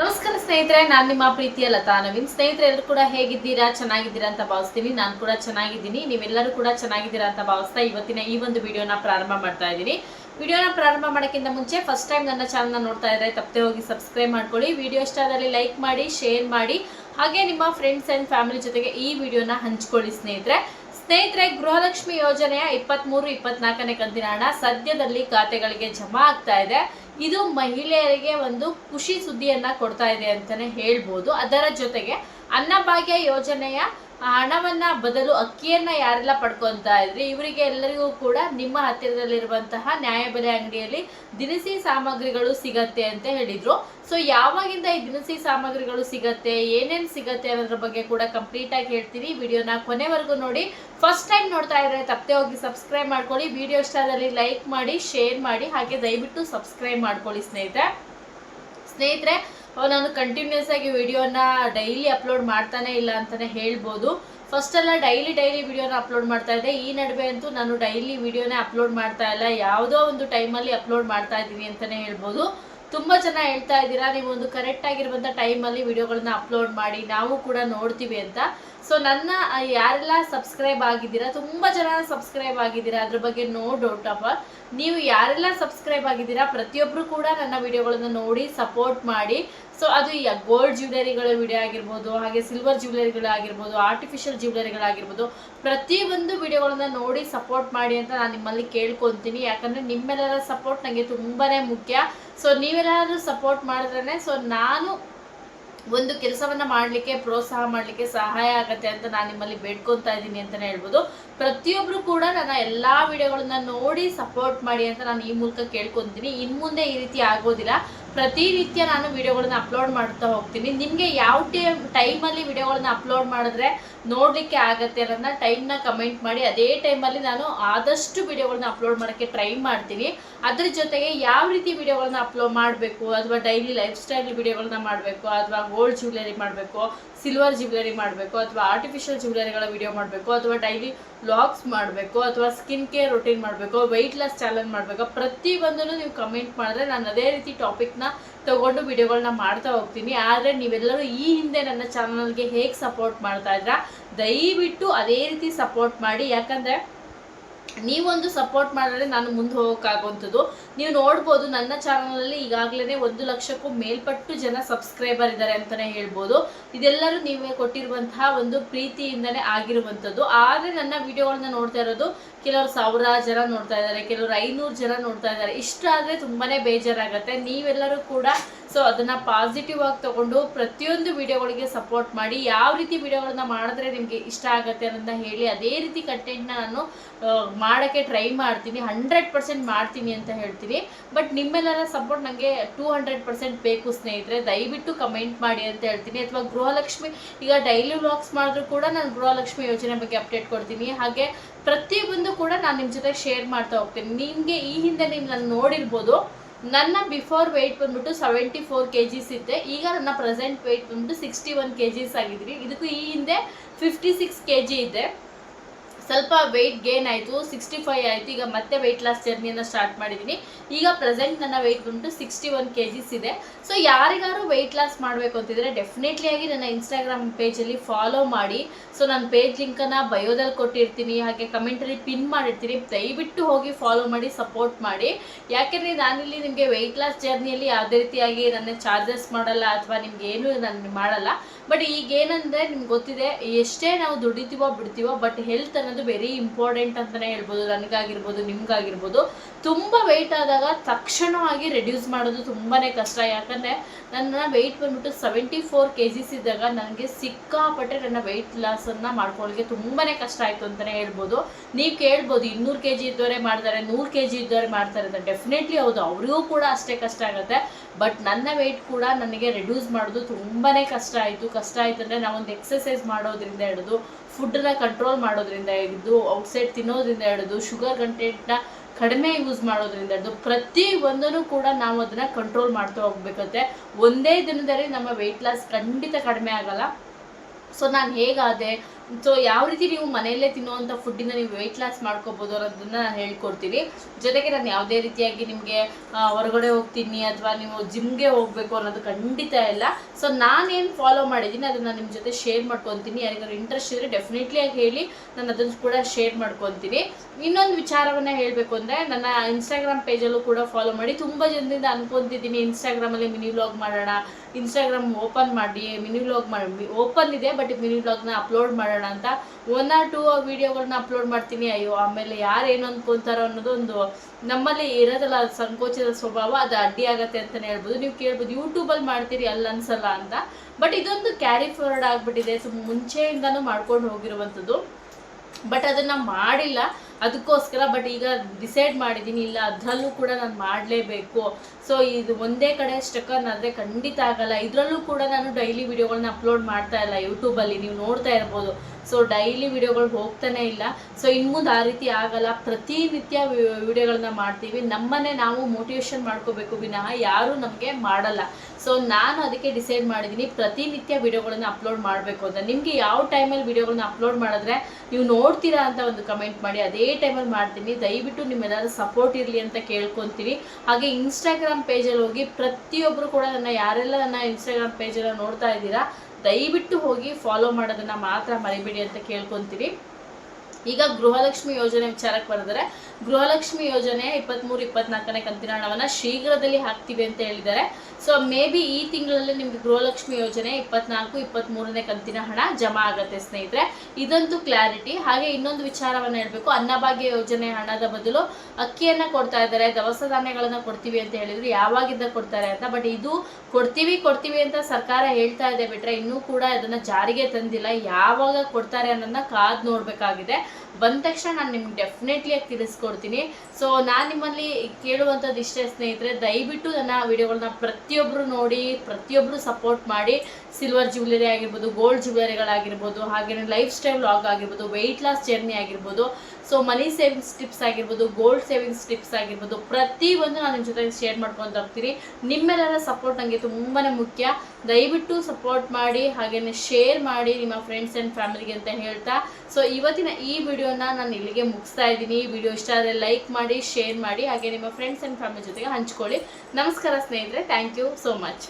ನಮಸ್ಕಾರ ಸ್ನೇಹಿತರೆ, ನಾನು ನಿಮ್ಮ ಪ್ರೀತಿಯ ಲತಾ ನವೀನ್. ಸ್ನೇಹಿತರೆ, ಎಲ್ಲರೂ ಕೂಡ ಹೇಗಿದ್ದೀರಾ? ಚೆನ್ನಾಗಿದ್ದೀರಾ ಅಂತ ಭಾವಿಸ್ತೀನಿ. ನಾನು ಕೂಡ ಚೆನ್ನಾಗಿದ್ದೀನಿ. ನೀವೆಲ್ಲರೂ ಕೂಡ ಚೆನ್ನಾಗಿದ್ದೀರಾ ಅಂತ ಭಾವಿಸ್ತಾ ಇವತ್ತಿನ ಈ ಒಂದು ವಿಡಿಯೋನ ಪ್ರಾರಂಭ ಮಾಡ್ತಾ ಇದ್ದೀನಿ. ವಿಡಿಯೋನ ಪ್ರಾರಂಭ ಮಾಡೋಕ್ಕಿಂತ ಮುಂಚೆ ಫಸ್ಟ್ ಟೈಮ್ ನನ್ನ ಚಾನಲ್ನ ನೋಡ್ತಾ ಇದ್ರೆ ತಪ್ಪದೆ ಹೋಗಿ ಸಬ್ಸ್ಕ್ರೈಬ್ ಮಾಡ್ಕೊಳ್ಳಿ. ವಿಡಿಯೋ ಇಷ್ಟ ಆದಲ್ಲಿ ಲೈಕ್ ಮಾಡಿ ಶೇರ್ ಮಾಡಿ, ಹಾಗೆ ನಿಮ್ಮ ಫ್ರೆಂಡ್ಸ್ ಆ್ಯಂಡ್ ಫ್ಯಾಮಿಲಿ ಜೊತೆಗೆ ಈ ವಿಡಿಯೋನ ಹಂಚ್ಕೊಳ್ಳಿ ಸ್ನೇಹಿತರೆ. ಸ್ನೇಹಿತರೆ, ಗೃಹಲಕ್ಷ್ಮಿ ಯೋಜನೆಯ ಇಪ್ಪತ್ಮೂರು, ಇಪ್ಪತ್ನಾಲ್ಕನೇ ಕಂತಿನ ಹಣ ಸದ್ಯದಲ್ಲಿ ಖಾತೆಗಳಿಗೆ ಜಮಾ ಆಗ್ತಾ ಇದೆ. ಇದು ಮಹಿಳೆಯರಿಗೆ ಒಂದು ಖುಷಿ ಸುದ್ದಿಯನ್ನ ಕೊಡ್ತಾ ಇದೆ ಅಂತಾನೆ ಹೇಳ್ಬೋದು. ಅದರ ಜೊತೆಗೆ ಅನ್ನಭಾಗ್ಯ ಯೋಜನೆಯ ಹಣವನ್ನ ಬದಲು ಅಕ್ಕಿಯನ್ನ ಯಾರೆಲ್ಲ ಪಡ್ಕೊಂತಾ ಇದ್ರಿ, ಇವರಿಗೆ ಎಲ್ಲರಿಗೂ ಕೂಡ ನಿಮ್ಮ ಹತ್ತಿರದಲ್ಲಿರುವಂತಹ ನ್ಯಾಯಬೆಲೆ ಅಂಗಡಿಯಲ್ಲಿ ದಿನಸಿ ಸಾಮಗ್ರಿಗಳು ಸಿಗತ್ತೆ ಅಂತ ಹೇಳಿದ್ರು. ಸೊ ಯಾವಾಗಿಂದ ಈ ದಿನಸಿ ಸಾಮಗ್ರಿಗಳು ಸಿಗತ್ತೆ, ಏನೇನ್ ಸಿಗತ್ತೆ ಅನ್ನೋದ್ರ ಬಗ್ಗೆ ಕೂಡ ಕಂಪ್ಲೀಟ್ ಆಗಿ ಹೇಳ್ತೀನಿ. ವಿಡಿಯೋನ ಕೊನೆವರೆಗೂ ನೋಡಿ. ಫಸ್ಟ್ ಟೈಮ್ ನೋಡ್ತಾ ಇದ್ರೆ ತಪ್ಪದೆ ಹೋಗಿ ಸಬ್ಸ್ಕ್ರೈಬ್ ಮಾಡ್ಕೊಳ್ಳಿ. ವಿಡಿಯೋ ಇಷ್ಟದಲ್ಲಿ ಲೈಕ್ ಮಾಡಿ ಶೇರ್ ಮಾಡಿ, ಹಾಗೆ ದಯವಿಟ್ಟು ಸಬ್ಸ್ಕ್ರೈಬ್ ಮಾಡ್ಕೊಳ್ಳಿ ಸ್ನೇಹಿತರೆ. ಸ್ನೇಹಿತರೆ ನಾನು ಕಂಟಿನ್ಯೂಸ್ ಆಗಿ ವಿಡಿಯೋನ ಡೈಲಿ ಅಪ್ಲೋಡ್ ಮಾಡ್ತಾನೆ ಇಲ್ಲ ಅಂತಾನೆ ಹೇಳ್ಬೋದು. ಫಸ್ಟ್ ಎಲ್ಲ ಡೈಲಿ ಡೈಲಿ ವಿಡಿಯೋನ ಅಪ್ಲೋಡ್ ಮಾಡ್ತಾ ಇದ್ದೆ. ಈ ನಡುವೆ ಅಂತೂ ನಾನು ಡೈಲಿ ವಿಡಿಯೋನೇ ಅಪ್ಲೋಡ್ ಮಾಡ್ತಾ ಇಲ್ಲ. ಯಾವುದೋ ಒಂದು ಟೈಮಲ್ಲಿ ಅಪ್ಲೋಡ್ ಮಾಡ್ತಾ ಇದ್ದೀನಿ ಅಂತಾನೆ ಹೇಳ್ಬೋದು. ತುಂಬ ಜನ ಹೇಳ್ತಾ ಇದ್ದೀರಾ, ನೀವು ಒಂದು ಕರೆಕ್ಟ್ ಆಗಿರುವಂಥ ಟೈಮಲ್ಲಿ ವಿಡಿಯೋಗಳನ್ನ ಅಪ್ಲೋಡ್ ಮಾಡಿ, ನಾವು ಕೂಡ ನೋಡ್ತೀವಿ ಅಂತ. ಸೊ ನನ್ನ ಯಾರೆಲ್ಲ ಸಬ್ಸ್ಕ್ರೈಬ್ ಆಗಿದ್ದೀರಾ, ತುಂಬ ಜನ ಸಬ್ಸ್ಕ್ರೈಬ್ ಆಗಿದ್ದೀರಾ, ಅದ್ರ ಬಗ್ಗೆ ನೋ ಡೌಟ್ ಅಪ್ಪ. ನೀವು ಯಾರೆಲ್ಲ ಸಬ್ಸ್ಕ್ರೈಬ್ ಆಗಿದ್ದೀರಾ ಪ್ರತಿಯೊಬ್ಬರು ಕೂಡ ನನ್ನ ವಿಡಿಯೋಗಳನ್ನು ನೋಡಿ ಸಪೋರ್ಟ್ ಮಾಡಿ. ಸೊ ಅದು ಗೋಲ್ಡ್ ಜ್ಯುವೆಲರಿಗಳ ವಿಡಿಯೋ ಆಗಿರ್ಬೋದು, ಹಾಗೆ ಸಿಲ್ವರ್ ಜ್ಯುವೆಲರಿಗಳಾಗಿರ್ಬೋದು ಆರ್ಟಿಫಿಷಿಯಲ್ ಜ್ಯುವೆಲರಿಗಳಾಗಿರ್ಬೋದು ಪ್ರತಿಯೊಂದು ವಿಡಿಯೋಗಳನ್ನು ನೋಡಿ ಸಪೋರ್ಟ್ ಮಾಡಿ ಅಂತ ನಾನು ನಿಮ್ಮಲ್ಲಿ ಕೇಳ್ಕೊತೀನಿ. ಯಾಕಂದರೆ ನಿಮ್ಮೆಲ್ಲರ ಸಪೋರ್ಟ್ ನನಗೆ ತುಂಬಾ ಮುಖ್ಯ. ಸೊ ನೀವೆಲ್ಲರೂ ಸಪೋರ್ಟ್ ಮಾಡಿದ್ರೇ ಸೊ ನಾನು ಒಂದು ಕೆಲಸವನ್ನ ಮಾಡಲಿಕ್ಕೆ, ಪ್ರೋತ್ಸಾಹ ಮಾಡಲಿಕ್ಕೆ ಸಹಾಯ ಆಗತ್ತೆ ಅಂತ ನಾನು ನಿಮ್ಮಲ್ಲಿ ಬೇಡ್ಕೊತಾ ಇದ್ದೀನಿ ಅಂತಾನೆ ಹೇಳ್ಬೋದು. ಪ್ರತಿಯೊಬ್ರು ಕೂಡ ನನ್ನ ಎಲ್ಲಾ ವಿಡಿಯೋಗಳನ್ನ ನೋಡಿ ಸಪೋರ್ಟ್ ಮಾಡಿ ಅಂತ ನಾನು ಈ ಮೂಲಕ ಕೇಳ್ಕೊತೀನಿ. ಇನ್ನು ಮುಂದೆ ಈ ರೀತಿ ಆಗೋದಿಲ್ಲ. ಪ್ರತಿನಿತ್ಯ ನಾನು ವಿಡಿಯೋಗಳನ್ನ ಅಪ್ಲೋಡ್ ಮಾಡ್ತಾ ಹೋಗ್ತೀನಿ. ನಿಮಗೆ ಯಾವ ಟೈಮ್ ಟೈಮಲ್ಲಿ ವಿಡಿಯೋಗಳನ್ನ ಅಪ್ಲೋಡ್ ಮಾಡಿದ್ರೆ ನೋಡಲಿಕ್ಕೆ ಆಗತ್ತೆ ಅನ್ನೋದನ್ನ ಟೈಮ್ನ ಕಮೆಂಟ್ ಮಾಡಿ. ಅದೇ ಟೈಮಲ್ಲಿ ನಾನು ಆದಷ್ಟು ವಿಡಿಯೋಗಳನ್ನ ಅಪ್ಲೋಡ್ ಮಾಡೋಕ್ಕೆ ಟ್ರೈ ಮಾಡ್ತೀನಿ. ಅದ್ರ ಜೊತೆಗೆ ಯಾವ ರೀತಿ ವಿಡಿಯೋಗಳನ್ನ ಅಪ್ಲೋಡ್ ಮಾಡಬೇಕು, ಅಥವಾ ಡೈಲಿ ಲೈಫ್ ಸ್ಟೈಲ್ ವಿಡಿಯೋಗಳನ್ನ ಮಾಡಬೇಕು, ಅಥವಾ ಗೋಲ್ಡ್ ಜ್ಯುವೆಲರಿ ಮಾಡಬೇಕು ಸಿಲ್ವರ್ ಜ್ಯುವೆಲರಿ ಮಾಡಬೇಕು ಅಥವಾ ಆರ್ಟಿಫಿಷಿಯಲ್ ಜ್ಯುವೆಲರಿಗಳ ವಿಡಿಯೋ ಮಾಡಬೇಕು ಅಥವಾ ಡೈಲಿ ವ್ಲಾಗ್ಸ್ ಮಾಡಬೇಕು ಅಥವಾ ಸ್ಕಿನ್ ಕೇರ್ ರೊಟೀನ್ ಮಾಡಬೇಕು ವೆಯ್ಟ್ ಲಾಸ್ ಚಾಲೆಂಜ್ ಮಾಡಬೇಕು ಪ್ರತಿಯೊಂದನ್ನು ನೀವು ಕಮೆಂಟ್ ಮಾಡಿದ್ರೆ ನಾನು ಅದೇ ರೀತಿ ಟಾಪಿಕ್ನ ತಗೊಂಡು ವಿಡಿಯೋಗಳನ್ನ ಮಾಡ್ತಾ ಹೋಗ್ತೀನಿ. ಆದರೆ ನೀವೆಲ್ಲರೂ ಈ ಹಿಂದೆ ನನ್ನ ಚಾನಲ್ಗೆ ಹೇಗೆ ಸಪೋರ್ಟ್ ಮಾಡ್ತಾ ಇದ್ರ ದಯವಿಟ್ಟು ಅದೇ ರೀತಿ ಸಪೋರ್ಟ್ ಮಾಡಿ. ಯಾಕಂದರೆ ನೀವೊಂದು ಸಪೋರ್ಟ್ ಮಾಡಿದ್ರೆ ನಾನು ಮುಂದೆ ಹೋಗೋಕ್ಕಾಗುವಂಥದ್ದು ನೀವು ನೋಡ್ಬೋದು ನನ್ನ ಚಾನಲಲ್ಲಿ ಈಗಾಗಲೇ ಒಂದು ಲಕ್ಷಕ್ಕೂ ಮೇಲ್ಪಟ್ಟು ಜನ ಸಬ್ಸ್ಕ್ರೈಬರ್ ಇದ್ದಾರೆ ಅಂತಲೇ ಹೇಳ್ಬೋದು. ಇದೆಲ್ಲರೂ ನೀವೇ ಕೊಟ್ಟಿರುವಂತಹ ಒಂದು ಪ್ರೀತಿಯಿಂದನೇ ಆಗಿರುವಂಥದ್ದು. ಆದರೆ ನನ್ನ ವಿಡಿಯೋಗಳನ್ನ ನೋಡ್ತಾ ಇರೋದು ಕೆಲವರು ಸಾವಿರ ಜನ ನೋಡ್ತಾ ಇದ್ದಾರೆ, ಕೆಲವರು ಐನೂರು ಜನ ನೋಡ್ತಾ ಇದ್ದಾರೆ. ಇಷ್ಟ ಆದರೆ ತುಂಬಾ ಬೇಜಾರಾಗುತ್ತೆ. ನೀವೆಲ್ಲರೂ ಕೂಡ ಸೊ ಅದನ್ನ ಪಾಸಿಟಿವ್ ಆಗಿ ತಗೊಂಡು ಪ್ರತಿಯೊಂದು ವಿಡಿಯೋಗಳಿಗೆ ಸಪೋರ್ಟ್ ಮಾಡಿ, ಯಾವ ರೀತಿ ವಿಡಿಯೋಗಳನ್ನ ಮಾಡಿದ್ರೆ ನಿಮಗೆ ಇಷ್ಟ ಆಗುತ್ತೆ ಅನ್ನೋದನ್ನ ಹೇಳಿ, ಅದೇ ರೀತಿ ಕಂಟೆಂಟ್ನ ನಾನು ಮಾಡೋಕ್ಕೆ ಟ್ರೈ ಮಾಡ್ತೀನಿ ಹಂಡ್ರೆಡ್ ಪರ್ಸೆಂಟ್ ಮಾಡ್ತೀನಿ ಅಂತ ಹೇಳ್ತೀನಿ. ಬಟ್ ನಿಮ್ಮೆಲ್ಲರ ಸಪೋರ್ಟ್ ನನಗೆ ಟೂ ಹಂಡ್ರೆಡ್ ಪರ್ಸೆಂಟ್ ಬೇಕು ಸ್ನೇಹಿತರೆ. ದಯವಿಟ್ಟು ಕಮೆಂಟ್ ಮಾಡಿ ಅಂತ ಹೇಳ್ತೀನಿ. ಅಥವಾ ಗೃಹಲಕ್ಷ್ಮಿ, ಈಗ ಡೈಲಿ ವ್ಲಾಗ್ಸ್ ಮಾಡಿದ್ರು ಕೂಡ ನಾನು ಗೃಹಲಕ್ಷ್ಮಿ ಯೋಜನೆ ಬಗ್ಗೆ ಅಪ್ಡೇಟ್ ಕೊಡ್ತೀನಿ. ಹಾಗೆ ಪ್ರತಿಯೊಂದು ಕೂಡ ನಾನು ನಿಮ್ಮ ಜೊತೆ ಶೇರ್ ಮಾಡ್ತಾ ಹೋಗ್ತೀನಿ. ನಿಮಗೆ ಈ ಹಿಂದೆ ನೀವು ನಾನು ನೋಡಿರ್ಬೋದು. ನನ್ನ ಬಿಫೋರ್ ವೆಯ್ಟ್ ಬಂದ್ಬಿಟ್ಟು ಸೆವೆಂಟಿ ಫೋರ್ ಕೆ ಜಿಸ್ ಇದ್ದೆ ಈಗ ನನ್ನ ಪ್ರೆಸೆಂಟ್ ವೆಯ್ಟ್ ಬಂದ್ಬಿಟ್ಟು ಸಿಕ್ಸ್ಟಿ ಒನ್ ಕೆ ಜಿಸ್ ಆಗಿದ್ದೀನಿ ಇದಕ್ಕೂ ಈ ಹಿಂದೆ ಫಿಫ್ಟಿ ಸಿಕ್ಸ್ ಕೆ ಜಿ ಇದೆ ಸ್ವಲ್ಪ ವೆಯ್ಟ್ ಗೇನ್ ಆಯಿತು ಸಿಕ್ಸ್ಟಿ ಫೈವ್ ಆಯಿತು. ಈಗ ಮತ್ತೆ ವೆಯ್ಟ್ ಲಾಸ್ ಜರ್ನಿಯನ್ನು ಸ್ಟಾರ್ಟ್ ಮಾಡಿದ್ದೀನಿ ಈಗ ಪ್ರೆಸೆಂಟ್ ನನ್ನ ವೆಯ್ಟ್ ಬಂದು ಸಿಕ್ಸ್ಟಿ ಒನ್ ಕೆ ಜಿಸ್ ಇದೆ. ಸೊ ಯಾರಿಗಾರು ವೆಯ್ಟ್ ಲಾಸ್ ಮಾಡಬೇಕು ಅಂತಿದ್ರೆ ಡೆಫಿನೆಟ್ಲಿ ಆಗಿ ನನ್ನ ಇನ್ಸ್ಟಾಗ್ರಾಮ್ ಪೇಜಲ್ಲಿ ಫಾಲೋ ಮಾಡಿ. ಸೊ ನಾನು ಪೇಜ್ ಲಿಂಕನ್ನು ಬಯೋದಲ್ಲಿ ಕೊಟ್ಟಿರ್ತೀನಿ. ಹಾಗೆ ಕಮೆಂಟಲ್ಲಿ ಪಿನ್ ಮಾಡಿರ್ತೀನಿ. ದಯವಿಟ್ಟು ಹೋಗಿ ಫಾಲೋ ಮಾಡಿ ಸಪೋರ್ಟ್ ಮಾಡಿ. ಯಾಕೆಂದರೆ ನಾನಿಲ್ಲಿ ನಿಮಗೆ ವೆಯ್ಟ್ ಲಾಸ್ ಜರ್ನಿಯಲ್ಲಿ ಯಾವುದೇ ರೀತಿಯಾಗಿ ನನ್ನ ಚಾರ್ಜಸ್ ಮಾಡಲ್ಲ ಅಥವಾ ನಿಮ್ಗೆ ಏನು ನಾನು ಮಾಡಲ್ಲ. ಬಟ್ ಈಗ ಏನಂದರೆ ನಿಮ್ಗೆ ಗೊತ್ತಿದೆ, ಎಷ್ಟೇ ನಾವು ದುಡಿತೀವೋ ಬಿಡ್ತೀವೋ ಬಟ್ ಹೆಲ್ತ್ ಅನ್ನೋದು ವೆರಿ ಇಂಪಾರ್ಟೆಂಟ್ ಅಂತಲೇ ಹೇಳ್ಬೋದು, ನನಗಾಗಿರ್ಬೋದು, ನಿಮ್ಗಾಗಿರ್ಬೋದು. ತುಂಬ ವೆಯ್ಟ್ ಆದಾಗ ತಕ್ಷಣವಾಗಿ ರೆಡ್ಯೂಸ್ ಮಾಡೋದು ತುಂಬಾ ಕಷ್ಟ. ಯಾಕಂದರೆ ನನ್ನ ವೆಯ್ಟ್ ಬಂದ್ಬಿಟ್ಟು ಸೆವೆಂಟಿ ಫೋರ್ ಕೆ ಜಿಸ್ ಇದ್ದಾಗ ನನಗೆ ಸಿಕ್ಕಾಪಟ್ಟೆ ನನ್ನ ವೆಯ್ಟ್ ಲಾಸನ್ನು ಮಾಡ್ಕೊಳ್ಳೋಕ್ಕೆ ತುಂಬಾ ಕಷ್ಟ ಆಯಿತು ಅಂತಲೇ ಹೇಳ್ಬೋದು. ನೀವು ಕೇಳ್ಬೋದು, ಇನ್ನೂರು ಕೆ ಜಿ ಇದ್ದವರೇ ಮಾಡ್ತಾರೆ, ನೂರು ಕೆ ಜಿ ಇದ್ದವರೇ ಮಾಡ್ತಾರೆ ಅಂತ. ಡೆಫಿನೆಟ್ಲಿ ಹೌದು, ಅವರಿಗೂ ಕೂಡ ಅಷ್ಟೇ ಕಷ್ಟ ಆಗುತ್ತೆ. ಬಟ್ ನನ್ನ ವೆಯ್ಟ್ ಕೂಡ ನನಗೆ ರೆಡ್ಯೂಸ್ ಮಾಡೋದು ತುಂಬಾ ಕಷ್ಟ ಆಯಿತು. ಕಷ್ಟ ಆಯ್ತು ಅಂದರೆ ನಾವೊಂದು ಎಕ್ಸಸೈಸ್ ಮಾಡೋದ್ರಿಂದ ಹಿಡಿದು ಫುಡ್ಡನ್ನ ಕಂಟ್ರೋಲ್ ಮಾಡೋದ್ರಿಂದ ಹಿಡಿದು ಔಟ್ಸೈಡ್ ತಿನ್ನೋದ್ರಿಂದ ಹಿಡಿದು ಶುಗರ್ ಕಂಟೆಂಟ್ನ ಕಡಿಮೆ ಯೂಸ್ ಮಾಡೋದ್ರಿಂದ ಹಿಡಿದು, ಪ್ರತಿ ಒಂದನ್ನು ಕೂಡ ನಾವು ಅದನ್ನು ಕಂಟ್ರೋಲ್ ಮಾಡ್ತಾ ಹೋಗ್ಬೇಕಂತೆ ಒಂದೇ ದಿನದಲ್ಲಿ ನಮ್ಮ ವೆಯ್ಟ್ ಲಾಸ್ ಖಂಡಿತ ಕಡಿಮೆ ಆಗಲ್ಲ. ಸೊ ನಾನು ಹೇಗಾದೆ ಸೊ ಯಾವ ರೀತಿ ನೀವು ಮನೆಯಲ್ಲೇ ತಿನ್ನುವಂಥ ಫುಡ್ಡಿನ ನೀವು ವೆಯ್ಟ್ ಲಾಸ್ ಮಾಡ್ಕೋಬೋದು ಅನ್ನೋದನ್ನ ನಾನು ಹೇಳ್ಕೊಡ್ತೀನಿ. ಜೊತೆಗೆ ನಾನು ಯಾವುದೇ ರೀತಿಯಾಗಿ ನಿಮಗೆ ಹೊರಗಡೆ ಹೋಗ್ತೀನಿ ಅಥವಾ ನೀವು ಜಿಮ್ಗೆ ಹೋಗಬೇಕು ಅನ್ನೋದು ಖಂಡಿತ ಇಲ್ಲ. ಸೊ ನಾನೇನು ಫಾಲೋ ಮಾಡಿದ್ದೀನಿ ಅದನ್ನು ನಿಮ್ಮ ಜೊತೆ ಶೇರ್ ಮಾಡ್ಕೊತೀನಿ. ಯಾರಿಗಾದ್ರು ಇಂಟ್ರೆಸ್ಟ್ ಇದ್ದರೆ ಡೆಫಿನೆಟ್ಲಿ ಆಗಿ ಹೇಳಿ ನಾನು ಅದನ್ನು ಕೂಡ ಶೇರ್ ಮಾಡ್ಕೊತೀನಿ. ಇನ್ನೊಂದು ವಿಚಾರವನ್ನು ಹೇಳಬೇಕು ಅಂದರೆ ನನ್ನ ಇನ್ಸ್ಟಾಗ್ರಾಮ್ ಪೇಜಲ್ಲೂ ಕೂಡ ಫಾಲೋ ಮಾಡಿ. ತುಂಬ ಜನರಿಂದ ಅನ್ಕೊತಿದ್ದೀನಿ ಇನ್ಸ್ಟಾಗ್ರಾಮಲ್ಲಿ ಮಿನಿ ವ್ಲಾಗ್ ಮಾಡೋಣ. ಇನ್ಸ್ಟಾಗ್ರಾಮ್ ಓಪನ್ ಮಾಡಿ ಮಿನಿ ವ್ಲಾಗ್ ಮಾಡಿ ಓಪನ್ ಇದೆ ಬಟ್ ಮಿನಿ ವ್ಲಾಗ್ನ ಅಪ್ಲೋಡ್ ಮಾಡೋಣ ಅಂತ ಒನ್ ಆರ್ ಟೂ ವೀಡಿಯೋಗಳನ್ನ ಅಪ್ಲೋಡ್ ಮಾಡ್ತೀನಿ. ಅಯ್ಯೋ, ಆಮೇಲೆ ಯಾರು ಏನು ಅನ್ಕೊಂತಾರೋ ಅನ್ನೋದು ಒಂದು ನಮ್ಮಲ್ಲಿ ಇರೋದಲ್ಲ ಸಂಕೋಚದ ಸ್ವಭಾವ, ಅದು ಅಡ್ಡಿ ಆಗತ್ತೆ ಅಂತಲೇ ಹೇಳ್ಬೋದು. ನೀವು ಕೇಳ್ಬೋದು ಯೂಟ್ಯೂಬಲ್ಲಿ ಮಾಡ್ತೀರಿ ಅಲ್ಲಿ ಅನ್ಸಲ್ಲ ಅಂತ. ಬಟ್ ಇದೊಂದು ಕ್ಯಾರಿ ಫಾರ್ವರ್ಡ್ ಆಗಿಬಿಟ್ಟಿದೆ. ಸೊ ಮುಂಚೆಯಿಂದನೂ ಮಾಡ್ಕೊಂಡು ಹೋಗಿರುವಂಥದ್ದು. ಬಟ್ ಅದನ್ನ ಮಾಡಿಲ್ಲ. ಅದಕ್ಕೋಸ್ಕರ ಬಟ್ ಈಗ ಡಿಸೈಡ್ ಮಾಡಿದ್ದೀನಿ ಇಲ್ಲ, ಅದರಲ್ಲೂ ಕೂಡ ನಾನು ಮಾಡಲೇಬೇಕು. ಸೊ ಇದು ಒಂದೇ ಕಡೆ ಸ್ಟಕನ್ ಆದರೆ ಖಂಡಿತ ಆಗಲ್ಲ. ಇದರಲ್ಲೂ ಕೂಡ ನಾನು ಡೈಲಿ ವಿಡಿಯೋಗಳನ್ನ ಅಪ್ಲೋಡ್ ಮಾಡ್ತಾ ಇಲ್ಲ ಯೂಟ್ಯೂಬಲ್ಲಿ ನೀವು ನೋಡ್ತಾ ಇರ್ಬೋದು. ಸೊ ಡೈಲಿ ವಿಡಿಯೋಗಳು ಹೋಗ್ತಾನೆ ಇಲ್ಲ. ಸೊ ಇನ್ನು ಮುಂದೆ ಆ ರೀತಿ ಆಗಲ್ಲ. ಪ್ರತಿನಿತ್ಯ ವಿಡಿಯೋಗಳನ್ನ ಮಾಡ್ತೀವಿ. ನಮ್ಮನ್ನೇ ನಾವು ಮೋಟಿವೇಶನ್ ಮಾಡ್ಕೋಬೇಕು ವಿನಃ ಯಾರೂ ನಮಗೆ ಮಾಡಲ್ಲ. ಸೊ ನಾನು ಅದಕ್ಕೆ ಡಿಸೈಡ್ ಮಾಡಿದ್ದೀನಿ ಪ್ರತಿನಿತ್ಯ ವಿಡಿಯೋಗಳನ್ನ ಅಪ್ಲೋಡ್ ಮಾಡಬೇಕು ಅಂತ. ನಿಮಗೆ ಯಾವ ಟೈಮಲ್ಲಿ ವಿಡಿಯೋಗಳನ್ನ ಅಪ್ಲೋಡ್ ಮಾಡಿದ್ರೆ ನೀವು ನೋಡ್ತೀರಾ ಅಂತ ಒಂದು ಕಮೆಂಟ್ ಮಾಡಿ. ಅದೇ ಟೈಮಲ್ಲಿ ಮಾಡ್ತೀನಿ. ದಯವಿಟ್ಟು ನಿಮ್ಮೆಲ್ಲರ ಸಪೋರ್ಟ್ ಇರಲಿ ಅಂತ ಕೇಳ್ಕೊತೀನಿ ಹಾಗೆ ಇನ್ಸ್ಟಾಗ್ರಾಮ್ ಪೇಜಲ್ಲಿ ಹೋಗಿ ಪ್ರತಿಯೊಬ್ಬರು ಕೂಡ ನನ್ನ ಯಾರೆಲ್ಲ ನನ್ನ ಇನ್ಸ್ಟಾಗ್ರಾಮ್ ಪೇಜನ್ನು ನೋಡ್ತಾ ಇದ್ದೀರಾ ದಯವಿಟ್ಟು ಹೋಗಿ ಫಾಲೋ ಮಾಡೋದನ್ನ ಮಾತ್ರ ಮರಿಬೇಡಿ ಅಂತ ಕೇಳ್ಕೊಂತೀರಿ. ಈಗ ಗೃಹಲಕ್ಷ್ಮಿ ಯೋಜನೆ ವಿಚಾರಕ್ಕೆ ಬರೆದರೆ ಗೃಹಲಕ್ಷ್ಮಿ ಯೋಜನೆ ಇಪ್ಪತ್ತ್ಮೂರು ಇಪ್ಪತ್ನಾಲ್ಕನೇ ಕಂತಿನ ಹಣವನ್ನು ಶೀಘ್ರದಲ್ಲಿ ಹಾಕ್ತೀವಿ ಅಂತ ಹೇಳಿದ್ದಾರೆ. ಸೊ ಮೇ ಬಿ ಈ ತಿಂಗಳಲ್ಲಿ ನಿಮಗೆ ಗೃಹಲಕ್ಷ್ಮಿ ಯೋಜನೆ ಇಪ್ಪತ್ನಾಲ್ಕು ಇಪ್ಪತ್ತ್ಮೂರನೇ ಕಂತಿನ ಹಣ ಜಮಾ ಆಗುತ್ತೆ ಸ್ನೇಹಿತರೆ. ಇದಂತೂ ಕ್ಲಾರಿಟಿ ಹಾಗೆ ಇನ್ನೊಂದು ವಿಚಾರವನ್ನು ಹೇಳಬೇಕು. ಅನ್ನಭಾಗ್ಯ ಯೋಜನೆ ಹಣದ ಬದಲು ಅಕ್ಕಿಯನ್ನು ಕೊಡ್ತಾ ಇದ್ದಾರೆ. ದವಸ ಧಾನ್ಯಗಳನ್ನು ಕೊಡ್ತೀವಿ ಅಂತ ಹೇಳಿದ್ರು. ಯಾವಾಗಿಂದ ಕೊಡ್ತಾರೆ ಅಂತ? ಬಟ್ ಇದು ಕೊಡ್ತೀವಿ ಕೊಡ್ತೀವಿ ಅಂತ ಸರ್ಕಾರ ಹೇಳ್ತಾ ಇದೆ ಬಿಟ್ರೆ ಇನ್ನೂ ಕೂಡ ಅದನ್ನ ಜಾರಿಗೆ ತಂದಿಲ್ಲ. ಯಾವಾಗ ಕೊಡ್ತಾರೆ ಅನ್ನೋದನ್ನ ಕಾದ್ ನೋಡ್ಬೇಕಾಗಿದೆ. ಬಂದ ತಕ್ಷಣ ನಾನು ನಿಮ್ಗೆ ಡೆಫಿನೆಟ್ಲಿ ಆಗಿ ತಿಳಿಸ್ಕೊಡ್ತೀನಿ ಸೊ ನಾನು ನಿಮ್ಮಲ್ಲಿ ಕೇಳುವಂಥದ್ದು ಇಷ್ಟೇ ಸ್ನೇಹಿತರೆ, ದಯವಿಟ್ಟು ನನ್ನ ವಿಡಿಯೋಗಳನ್ನ ಪ್ರತಿಯೊಬ್ಬರು ನೋಡಿ ಪ್ರತಿಯೊಬ್ಬರು ಸಪೋರ್ಟ್ ಮಾಡಿ. ಸಿಲ್ವರ್ ಜ್ಯುವೆಲರಿ ಆಗಿರ್ಬೋದು ಗೋಲ್ಡ್ ಜ್ಯುವೆಲರಿಗಳಾಗಿರ್ಬೋದು ಹಾಗೆಯೇ ಲೈಫ್ ಸ್ಟೈಲ್ ವ್ಲಾಗ್ ಆಗಿರ್ಬೋದು ವೆಯ್ಟ್ ಲಾಸ್ ಜರ್ನಿ ಆಗಿರ್ಬೋದು. ಸೊ ಮನಿ ಸೇವಿಂಗ್ಸ್ ಟಿಪ್ಸ್ ಆಗಿರ್ಬೋದು ಗೋಲ್ಡ್ ಸೇವಿಂಗ್ಸ್ ಟಿಪ್ಸ್ ಆಗಿರ್ಬೋದು ಪ್ರತಿಯೊಂದು ನಾನು ನಿಮ್ಮ ಜೊತೆ ಶೇರ್ ಮಾಡ್ಕೊಂಡು ಹೋಗ್ತೀನಿ ನಿಮ್ಮೆಲ್ಲರ ಸಪೋರ್ಟ್ ನನಗೆ ತುಂಬಾ ಮುಖ್ಯ. ದಯವಿಟ್ಟು ಸಪೋರ್ಟ್ ಮಾಡಿ ಹಾಗೆಯೇ ಶೇರ್ ಮಾಡಿ ನಿಮ್ಮ ಫ್ರೆಂಡ್ಸ್ ಆ್ಯಂಡ್ ಫ್ಯಾಮಿಲಿಗೆ ಅಂತ ಹೇಳ್ತಾ. ಸೊ ಇವತ್ತಿನ ಈ ವಿಡಿಯೋನ ನಾನು ಇಲ್ಲಿಗೆ ಮುಗಿಸ್ತಾ ಇದ್ದೀನಿ. ಈ ವಿಡಿಯೋ ಇಷ್ಟ ಆದರೆ ಲೈಕ್ ಮಾಡಿ ಶೇರ್ ಮಾಡಿ, ಹಾಗೆ ನಿಮ್ಮ ಫ್ರೆಂಡ್ಸ್ ಆ್ಯಂಡ್ ಫ್ಯಾಮಿಲಿ ಜೊತೆಗೆ ಹಂಚ್ಕೊಳ್ಳಿ. ನಮಸ್ಕಾರ ಸ್ನೇಹಿತರೆ ಥ್ಯಾಂಕ್ ಯು ಸೋ ಮಚ್